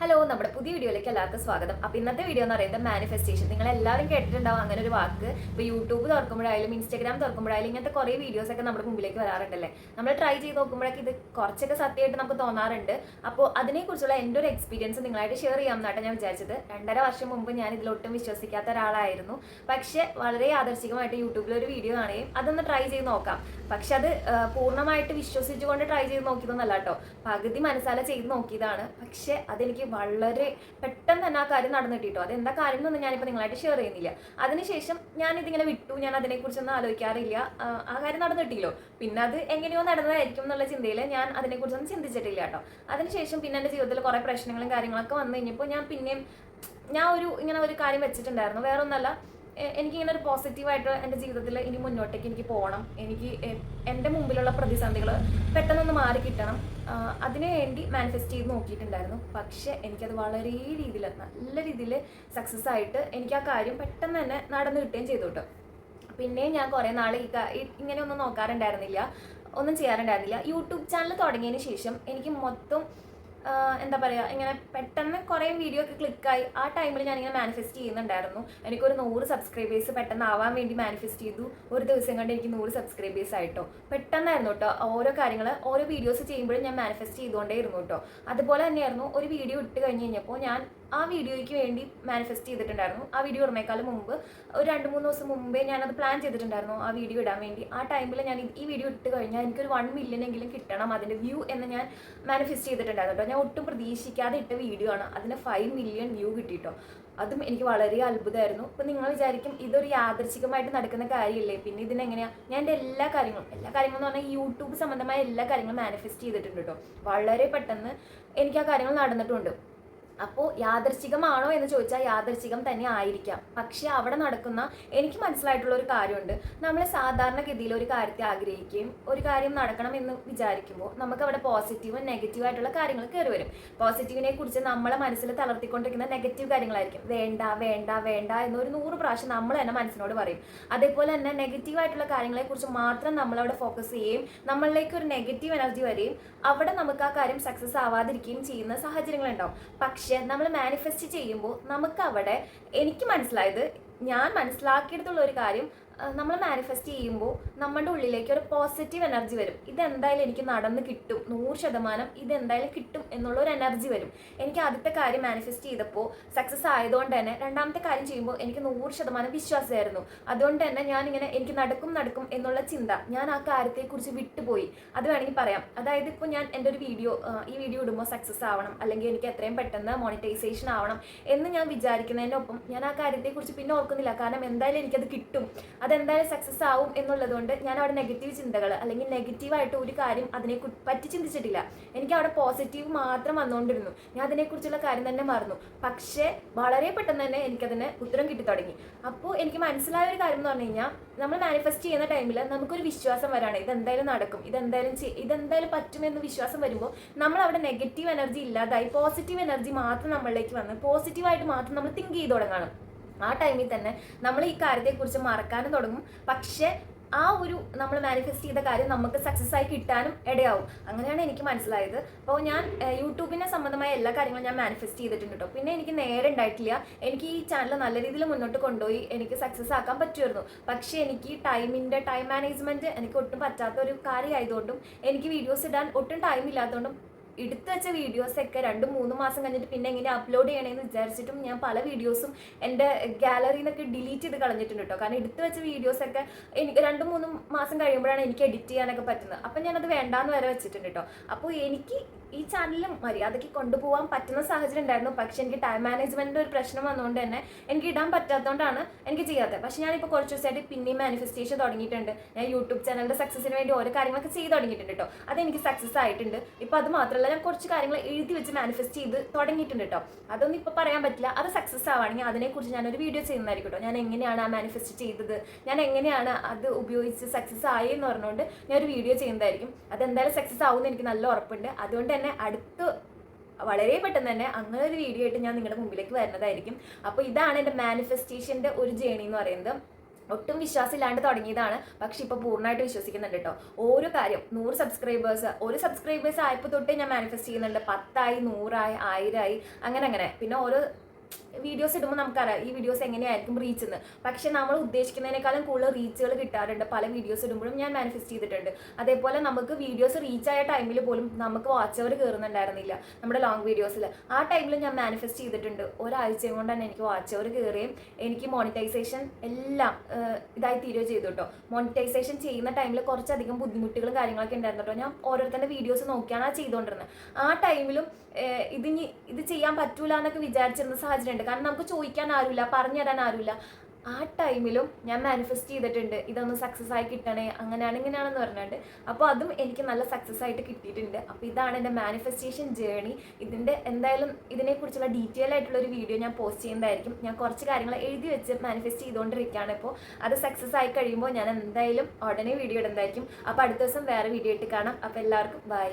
Hello നമ്മുടെ പുതിയ വീഡിയോയിലേക്ക് എല്ലാവർക്കും സ്വാഗതം. അപ്പോൾ ഇന്നത്തെ വീഡിയോ എന്ന് പറയുന്നത് മാനിഫെസ്റ്റേഷൻ നിങ്ങൾ എല്ലാവരും കേട്ടിട്ടുണ്ടാവും അങ്ങനെ ഒരു വാക്ക്. ഇപ്പോൾ യൂട്യൂബ് തുറക്കുമ്പോഴായാലും ഇൻസ്റ്റാഗ്രാം തുറക്കുമ്പോഴായാലും ഇങ്ങനത്തെ കുറേ വീഡിയോസ് ഒക്കെ നമ്മുടെ മുമ്പിലേക്ക് വരാറുണ്ടല്ലേ? നമ്മൾ ട്രൈ ചെയ്ത് നോക്കുമ്പോഴേക്ക് ഇത് കുറച്ചൊക്കെ സത്യമായിട്ട് നമുക്ക് തോന്നാറുണ്ട്. അപ്പോൾ അതിനെക്കുറിച്ചുള്ള എന്റെ ഒരു എക്സ്പീരിയൻസ് നിങ്ങളായിട്ട് ഷെയർ ചെയ്യാം ചെയ്യാമെന്നാണ് ഞാൻ വിചാരിച്ചത്. രണ്ടര വർഷം മുമ്പ് ഞാൻ ഇതിലൊട്ടും വിശ്വസിക്കാത്ത ഒരാളായിരുന്നു. പക്ഷേ വളരെ ആദർശികമായിട്ട് യൂട്യൂബിൽ ഒരു വീഡിയോ കാണുകയും അതൊന്ന് ട്രൈ ചെയ്ത് നോക്കാം. പക്ഷെ അത് പൂർണമായിട്ട് വിശ്വസിച്ചുകൊണ്ട് ട്രൈ ചെയ്ത് നോക്കിയതൊന്നല്ല കേട്ടോ. പകുതി മനസ്സാല ചെയ്ത് നോക്കിയതാണ്. പക്ഷെ അതെനിക്ക് വളരെ പെട്ടെന്ന് തന്നെ ആ കാര്യം നടന്നു അത് അതെന്താ കാര്യം എന്നൊന്നും ഞാനിപ്പോൾ നിങ്ങളായിട്ട് ഷെയർ ചെയ്യുന്നില്ല. അതിനുശേഷം ഞാൻ ഇതിങ്ങനെ വിട്ടു. ഞാൻ അതിനെക്കുറിച്ചൊന്നും ആലോചിക്കാറില്ല. ആ, കാര്യം നടന്നു പിന്നെ അത് എങ്ങനെയോ നടന്നതായിരിക്കും എന്നുള്ള ചിന്തയിൽ ഞാൻ അതിനെക്കുറിച്ചൊന്നും ചിന്തിച്ചിട്ടില്ല കേട്ടോ. അതിനുശേഷം പിന്നെ എന്റെ ജീവിതത്തിൽ കുറേ പ്രശ്നങ്ങളും കാര്യങ്ങളൊക്കെ വന്നു. കഴിഞ്ഞപ്പോൾ ഞാൻ പിന്നെയും ഞാൻ ഒരു ഇങ്ങനെ ഒരു കാര്യം വെച്ചിട്ടുണ്ടായിരുന്നു. വേറെ ഒന്നല്ല എ- എനിക്കിങ്ങനെ ഒരു പോസിറ്റീവായിട്ട് എന്റെ ജീവിതത്തിൽ ഇനി മുന്നോട്ടേക്ക് എനിക്ക് പോകണം എനിക്ക് എന്റെ മുമ്പിലുള്ള പ്രതിസന്ധികൾ പെട്ടെന്നൊന്ന് മാറി കിട്ടണം. അതിനുവേണ്ടി അതിനു വേണ്ടി മാനിഫെസ്റ്റ് ചെയ്ത് നോക്കിയിട്ടുണ്ടായിരുന്നു. പക്ഷെ എനിക്കത് വളരെ രീതിയിൽ നല്ല രീതിയിൽ സക്സസ് ആയിട്ട് എനിക്ക് ആ കാര്യം പെട്ടെന്ന് തന്നെ നടന്നു കിട്ടുകയും ചെയ്തു കേട്ടോ പിന്നെയും ഞാൻ കുറേ നാൾ ഈ ഇങ്ങനെയൊന്നും നോക്കാറുണ്ടായിരുന്നില്ല. ഒന്നും ചെയ്യാറുണ്ടായിരുന്നില്ല. യൂട്യൂബ് ചാനൽ തുടങ്ങിയതിന് ശേഷം എനിക്ക് മൊത്തം എന്താ പറയുക ഇങ്ങനെ പെട്ടെന്ന് കുറേ വീഡിയോ ഒക്കെ ക്ലിക്കായി ആ ടൈമിൽ ഞാനിങ്ങനെ മാനിഫെസ്റ്റ് ചെയ്യുന്നുണ്ടായിരുന്നു. എനിക്കൊരു നൂറ് സബ്സ്ക്രൈബേഴ്സ് പെട്ടെന്ന് ആവാൻ വേണ്ടി മാനിഫെസ്റ്റ് ചെയ്തു. ഒരു ദിവസം കണ്ട് എനിക്ക് നൂറ് സബ്സ്ക്രൈബേഴ്സ് ആയിട്ടോ. പെട്ടെന്നായിരുന്നു കേട്ടോ ഓരോ കാര്യങ്ങൾ ഓരോ വീഡിയോസ് ചെയ്യുമ്പോഴും ഞാൻ മാനിഫെസ്റ്റ് ചെയ്തുകൊണ്ടേ ഇരുന്നു കേട്ടോ അതുപോലെ തന്നെയായിരുന്നു ഒരു വീഡിയോ ഇട്ട് കഴിഞ്ഞ് കഴിഞ്ഞപ്പോൾ ഞാൻ ആ വീഡിയോയ്ക്ക് വേണ്ടി മാനിഫെസ്റ്റ് ചെയ്തിട്ടുണ്ടായിരുന്നു. ആ വീഡിയോ ഇടുന്നേക്കാളും മുമ്പ് ഒരു രണ്ട് മൂന്ന് ദിവസം മുമ്പേ ഞാനത് പ്ലാൻ ചെയ്തിട്ടുണ്ടായിരുന്നു ആ വീഡിയോ ഇടാൻ വേണ്ടി. ആ ടൈമിൽ ഞാൻ ഈ വീഡിയോ ഇട്ട് കഴിഞ്ഞാൽ എനിക്കൊരു വൺ മില്യൺ എങ്കിലും കിട്ടണം അതിന്റെ വ്യൂ എന്ന് ഞാൻ മാനിഫെസ്റ്റ് ചെയ്തിട്ടുണ്ടായിരുന്നു കേട്ടോ. ഞാൻ ഒട്ടും പ്രതീക്ഷിക്കാതെ ഇട്ട വീഡിയോ ആണ്. അതിന് ഫൈവ് മില്യൺ വ്യൂ കിട്ടിട്ടോ. അതും എനിക്ക് വളരെ അത്ഭുതമായിരുന്നു. ഇപ്പം നിങ്ങൾ വിചാരിക്കും ഇതൊരു യാദർശികമായിട്ട് നടക്കുന്ന കാര്യമല്ലേ പിന്നെ ഇതിനെങ്ങനെയാണ് ഞാൻ എന്റെ എല്ലാ കാര്യങ്ങളും എല്ലാ കാര്യങ്ങളും എന്ന് പറഞ്ഞാൽ യൂട്യൂബ് സംബന്ധമായ എല്ലാ കാര്യങ്ങളും മാനിഫെസ്റ്റ് ചെയ്തിട്ടുണ്ട് കേട്ടോ. വളരെ പെട്ടെന്ന് എനിക്ക് ആ കാര്യങ്ങൾ നടന്നിട്ടുണ്ട്. അപ്പോൾ യാദർശികമാണോ എന്ന് ചോദിച്ചാൽ യാദർശികം തന്നെ ആയിരിക്കാം. പക്ഷേ അവിടെ നടക്കുന്ന എനിക്ക് മനസ്സിലായിട്ടുള്ള ഒരു കാര്യമുണ്ട്. നമ്മൾ സാധാരണഗതിയിൽ ഒരു കാര്യത്തെ ആഗ്രഹിക്കുകയും ഒരു കാര്യം നടക്കണം എന്ന് വിചാരിക്കുമ്പോൾ നമുക്ക് അവിടെ പോസിറ്റീവും നെഗറ്റീവ് ആയിട്ടുള്ള കാര്യങ്ങൾ കയറി വരും. പോസിറ്റീവിനെ കുറിച്ച് നമ്മളെ മനസ്സിൽ തളർത്തിക്കൊണ്ടിരിക്കുന്ന നെഗറ്റീവ് കാര്യങ്ങളായിരിക്കും. വേണ്ട വേണ്ട വേണ്ട എന്നൊരു നൂറ് പ്രാവശ്യം നമ്മൾ തന്നെ മനസ്സിനോട് പറയും. അതേപോലെ തന്നെ നെഗറ്റീവ് ആയിട്ടുള്ള കാര്യങ്ങളെക്കുറിച്ച് മാത്രം നമ്മൾ അവിടെ ഫോക്കസ് ചെയ്യുകയും നമ്മളിലേക്ക് ഒരു നെഗറ്റീവ് എനർജി വരികയും അവിടെ നമുക്ക് ആ കാര്യം സക്സസ് ആവാതിരിക്കുകയും ചെയ്യുന്ന സാഹചര്യങ്ങളുണ്ടാവും. പക്ഷെ നമ്മൾ മാനിഫെസ്റ്റ് ചെയ്യുമ്പോൾ നമുക്ക് അവിടെ എനിക്ക് മനസ്സിലായത് ഞാൻ മനസ്സിലാക്കിയെടുത്തുള്ള ഒരു കാര്യം നമ്മൾ മാനിഫെസ്റ്റ് ചെയ്യുമ്പോൾ നമ്മുടെ ഉള്ളിലേക്ക് ഒരു പോസിറ്റീവ് എനർജി വരും. ഇതെന്തായാലും എനിക്ക് നടന്ന് കിട്ടും. നൂറ് ശതമാനം ഇതെന്തായാലും കിട്ടും എന്നുള്ള ഒരു എനർജി വരും. എനിക്ക് ആദ്യത്തെ കാര്യം മാനിഫെസ്റ്റ് ചെയ്തപ്പോൾ സക്സസ് ആയതുകൊണ്ട് തന്നെ രണ്ടാമത്തെ കാര്യം ചെയ്യുമ്പോൾ എനിക്ക് നൂറ് ശതമാനം വിശ്വാസമായിരുന്നു അതുകൊണ്ട് തന്നെ ഞാൻ ഇങ്ങനെ എനിക്ക് നടക്കും നടക്കും എന്നുള്ള ചിന്ത ഞാൻ ആ കാര്യത്തെക്കുറിച്ച് വിട്ടുപോയി. അത് വേണമെങ്കിൽ പറയാം. അതായത് ഇപ്പോൾ ഞാൻ എന്റെ ഒരു വീഡിയോ ഈ വീഡിയോ ഇടുമ്പോൾ സക്സസ് ആവണം അല്ലെങ്കിൽ എനിക്ക് എത്രയും പെട്ടെന്ന് മോണിറ്റൈസേഷൻ ആവണം എന്ന് ഞാൻ വിചാരിക്കുന്നതിനൊപ്പം ഞാൻ ആ കാര്യത്തെക്കുറിച്ച് പിന്നെ ഓർക്കുന്നില്ല. കാരണം എന്തായാലും എനിക്കത് കിട്ടും. അതെന്തായാലും സക്സസ് ആവും എന്നുള്ളത് കൊണ്ട് ഞാൻ അവിടെ നെഗറ്റീവ് ചിന്തകൾ അല്ലെങ്കിൽ നെഗറ്റീവായിട്ട് ഒരു കാര്യം അതിനെ പറ്റി ചിന്തിച്ചിട്ടില്ല. എനിക്ക് അവിടെ പോസിറ്റീവ് മാത്രം വന്നുകൊണ്ടിരുന്നു ഞാൻ അതിനെക്കുറിച്ചുള്ള കാര്യം തന്നെ മറന്നു. പക്ഷേ വളരെ പെട്ടെന്ന് തന്നെ എനിക്കതിന് ഉത്തരം കിട്ടി തുടങ്ങി. അപ്പോൾ എനിക്ക് മനസ്സിലായ ഒരു കാര്യം എന്ന് പറഞ്ഞു കഴിഞ്ഞാൽ നമ്മൾ മാനിഫെസ്റ്റ് ചെയ്യുന്ന ടൈമിൽ നമുക്കൊരു വിശ്വാസം വരാണ്. ഇതെന്തായാലും നടക്കും. ഇതെന്തായാലും ഇതെന്തായാലും പറ്റുമെന്ന് വിശ്വാസം വരുമ്പോൾ നമ്മൾ അവിടെ നെഗറ്റീവ് എനർജി ഇല്ലാതായി പോസിറ്റീവ് എനർജി മാത്രം നമ്മളിലേക്ക് വന്ന് പോസിറ്റീവായിട്ട് മാത്രം നമ്മൾ തിങ്ക് ചെയ്ത് തുടങ്ങണം. ആ ടൈമിൽ തന്നെ നമ്മൾ ഈ കാര്യത്തെക്കുറിച്ച് മറക്കാനും തുടങ്ങും. പക്ഷേ ആ ഒരു നമ്മൾ മാനിഫെസ്റ്റ് ചെയ്ത കാര്യം നമുക്ക് സക്സസ് ആയി കിട്ടാനും ഇടയാവും. അങ്ങനെയാണ് എനിക്ക് മനസ്സിലായത്. അപ്പോൾ ഞാൻ യൂട്യൂബിനെ സംബന്ധമായ എല്ലാ കാര്യങ്ങളും ഞാൻ മാനിഫെസ്റ്റ് ചെയ്തിട്ടുണ്ട് കേട്ടോ. പിന്നെ എനിക്ക് നേരെ ഉണ്ടായിട്ടില്ല. എനിക്ക് ഈ ചാനൽ നല്ല രീതിയിൽ മുന്നോട്ട് കൊണ്ടുപോയി എനിക്ക് സക്സസ് ആക്കാൻ പറ്റുമായിരുന്നു. പക്ഷേ എനിക്ക് ടൈമിന്റെ ടൈം മാനേജ്മെന്റ് എനിക്ക് ഒട്ടും പറ്റാത്ത ഒരു കാര്യമായതുകൊണ്ടും എനിക്ക് വീഡിയോസ് ഇടാൻ ഒട്ടും ടൈം ഇല്ലാത്തതുകൊണ്ടും എടുത്തു വെച്ച വീഡിയോസൊക്കെ രണ്ടും മൂന്ന് മാസം കഴിഞ്ഞിട്ട് പിന്നെ എങ്ങനെ അപ്ലോഡ് ചെയ്യണമെന്ന് വിചാരിച്ചിട്ടും ഞാൻ പല വീഡിയോസും എന്റെ ഗാലറിയിൽ നിന്നൊക്കെ ഡിലീറ്റ് ചെയ്ത് കളഞ്ഞിട്ടുണ്ട് കേട്ടോ കാരണം എടുത്തു വെച്ച വീഡിയോസൊക്കെ എനിക്ക് രണ്ടും മൂന്നും മാസം കഴിയുമ്പോഴാണ് എനിക്ക് എഡിറ്റ് ചെയ്യാനൊക്കെ പറ്റുന്നത്. അപ്പം ഞാനത് വേണ്ടാന്ന് വരെ വെച്ചിട്ടുണ്ട് കേട്ടോ അപ്പോൾ എനിക്ക് ഈ ചാനലും മര്യാദയ്ക്ക് കൊണ്ടുപോകാൻ പറ്റുന്ന സാഹചര്യം ഉണ്ടായിരുന്നു. പക്ഷെ എനിക്ക് ടൈം മാനേജ്മെന്റിന്റെ ഒരു പ്രശ്നം വന്നുകൊണ്ട് തന്നെ എനിക്ക് ഇടാൻ പറ്റാത്തതുകൊണ്ടാണ് എനിക്ക് ചെയ്യാത്തത്. പക്ഷെ ഞാനിപ്പോൾ കുറച്ച് ദിവസമായിട്ട് പിന്നെയും മാനിഫെസ്റ്റേഷൻ തുടങ്ങിയിട്ടുണ്ട്. ഞാൻ യൂട്യൂബ് ചാനലിന്റെ സക്സസിന് വേണ്ടി ഓരോ കാര്യങ്ങളൊക്കെ ചെയ്ത് തുടങ്ങിയിട്ടുണ്ട് കേട്ടോ അതെനിക്ക് സക്സസ് ആയിട്ടുണ്ട്. ഇപ്പോൾ അത് മാത്രമല്ല ഞാൻ കുറച്ച് കാര്യങ്ങൾ എഴുതി വെച്ച് മാനിഫെസ്റ്റ് ചെയ്ത് തുടങ്ങിയിട്ടുണ്ട് കേട്ടോ അതൊന്നും ഇപ്പോൾ പറയാൻ പറ്റില്ല. അത് സക്സസ് ആവുകയാണെങ്കിൽ അതിനെക്കുറിച്ച് ഞാനൊരു വീഡിയോ ചെയ്യുന്നതായിരിക്കും കേട്ടോ ഞാൻ എങ്ങനെയാണ് ആ മാനിഫെസ്റ്റ് ചെയ്തത്? ഞാൻ എങ്ങനെയാണ് അത് ഉപയോഗിച്ച് സക്സസ് ആയി എന്ന് പറഞ്ഞുകൊണ്ട് ഞാൻ ഒരു വീഡിയോ ചെയ്യുന്നതായിരിക്കും. അത് എന്തായാലും സക്സസ് ആവുമെന്ന് എനിക്ക് നല്ല ഉറപ്പുണ്ട്. അതുകൊണ്ട് തന്നെ അടുത്ത് വളരെ പെട്ടെന്ന് തന്നെ അങ്ങനെ ഒരു വീഡിയോ ആയിട്ട് ഞാൻ നിങ്ങളുടെ മുമ്പിലേക്ക് വരുന്നതായിരിക്കും. അപ്പോൾ ഇതാണ് എന്റെ മാനിഫെസ്റ്റേഷന്റെ ഒരു ജേണി എന്ന് പറയുന്നത്. ഒട്ടും വിശ്വാസമില്ലാണ്ട് തുടങ്ങിയതാണ്. പക്ഷെ ഇപ്പോൾ പൂർണമായിട്ട് വിശ്വസിക്കുന്നുണ്ട് കേട്ടോ. ഓരോ കാര്യം നൂറ് സബ്സ്ക്രൈബേഴ്സ് ഒരു സബ്സ്ക്രൈബേഴ്സ് ആയപ്പോൾ തൊട്ടേ ഞാൻ മാനിഫെസ്റ്റ് ചെയ്യുന്നുണ്ട്. പത്തായി നൂറായി ആയിരമായി അങ്ങനെ അങ്ങനെ. പിന്നെ ഓരോ വീഡിയോസ് ഇടുമ്പോൾ നമുക്കറിയാം ഈ വീഡിയോസ് എങ്ങനെയായിരിക്കും റീച്ച് എന്ന് പക്ഷെ നമ്മൾ ഉദ്ദേശിക്കുന്നതിനേക്കാളും കൂടുതൽ റീച്ചുകൾ കിട്ടാറുണ്ട്. പല വീഡിയോസ് ഇടുമ്പോഴും ഞാൻ മാനിഫെസ്റ്റ് ചെയ്തിട്ടുണ്ട്. അതേപോലെ നമുക്ക് വീഡിയോസ് റീച്ച് ആയ ടൈമിൽ പോലും നമുക്ക് വാച്ച് അവർ കയറുന്നുണ്ടായിരുന്നില്ല നമ്മുടെ ലോങ് വീഡിയോസിൽ ആ ടൈമിൽ ഞാൻ മാനിഫെസ്റ്റ് ചെയ്തിട്ടുണ്ട്. ഒരാഴ്ച കൊണ്ട് തന്നെ എനിക്ക് വാച്ച് അവർ കയറുകയും എനിക്ക് മോണിറ്റൈസേഷൻ എല്ലാം ഇതായി തീരുകയും ചെയ്തു കേട്ടോ മോണിറ്റൈസേഷൻ ചെയ്യുന്ന ടൈമിൽ കുറച്ചധികം ബുദ്ധിമുട്ടുകളും കാര്യങ്ങളൊക്കെ ഉണ്ടായിരുന്നു കേട്ടോ ഞാൻ ഓരോരുത്തരുടെ വീഡിയോസ് നോക്കിയാണ് ആ ചെയ്തുകൊണ്ടിരുന്നത്. ആ ടൈമിലും ഇത് ഇതിനി ഇത് ചെയ്യാൻ പറ്റൂല എന്നൊക്കെ വിചാരിച്ചിരുന്ന സാഹചര്യം ഉണ്ട് കാരണം നമുക്ക് ചോദിക്കാൻ ആരുമില്ല പറഞ്ഞു തരാൻ ആരുമില്ല. ആ ടൈമിലും ഞാൻ മാനിഫെസ്റ്റ് ചെയ്തിട്ടുണ്ട്. ഇതൊന്ന് സക്സസ് ആയി കിട്ടണേ അങ്ങനെയാണ് ഇങ്ങനെയാണെന്ന് പറഞ്ഞിട്ട്. അപ്പോൾ അതും എനിക്ക് നല്ല സക്സസ് ആയിട്ട് കിട്ടിയിട്ടുണ്ട്. അപ്പോൾ ഇതാണ് എന്റെ മാനിഫെസ്റ്റേഷൻ ജേണി ഇതിന്റെ എന്തായാലും ഇതിനെക്കുറിച്ചുള്ള ഡീറ്റെയിൽ ആയിട്ടുള്ള ഒരു വീഡിയോ ഞാൻ പോസ്റ്റ് ചെയ്യുന്നതായിരിക്കും. ഞാൻ കുറച്ച് കാര്യങ്ങൾ എഴുതി വെച്ച് മാനിഫെസ്റ്റ് ചെയ്തുകൊണ്ടിരിക്കുകയാണ് ഇപ്പോൾ അത് സക്സസ് ആയി കഴിയുമ്പോൾ ഞാൻ എന്തായാലും ഉടനെ വീഡിയോ ഇടുന്നതായിരിക്കും. അപ്പോൾ അടുത്ത ദിവസം വേറെ വീഡിയോ ഇട്ട് കാണാം. അപ്പോൾ എല്ലാവർക്കും ബൈ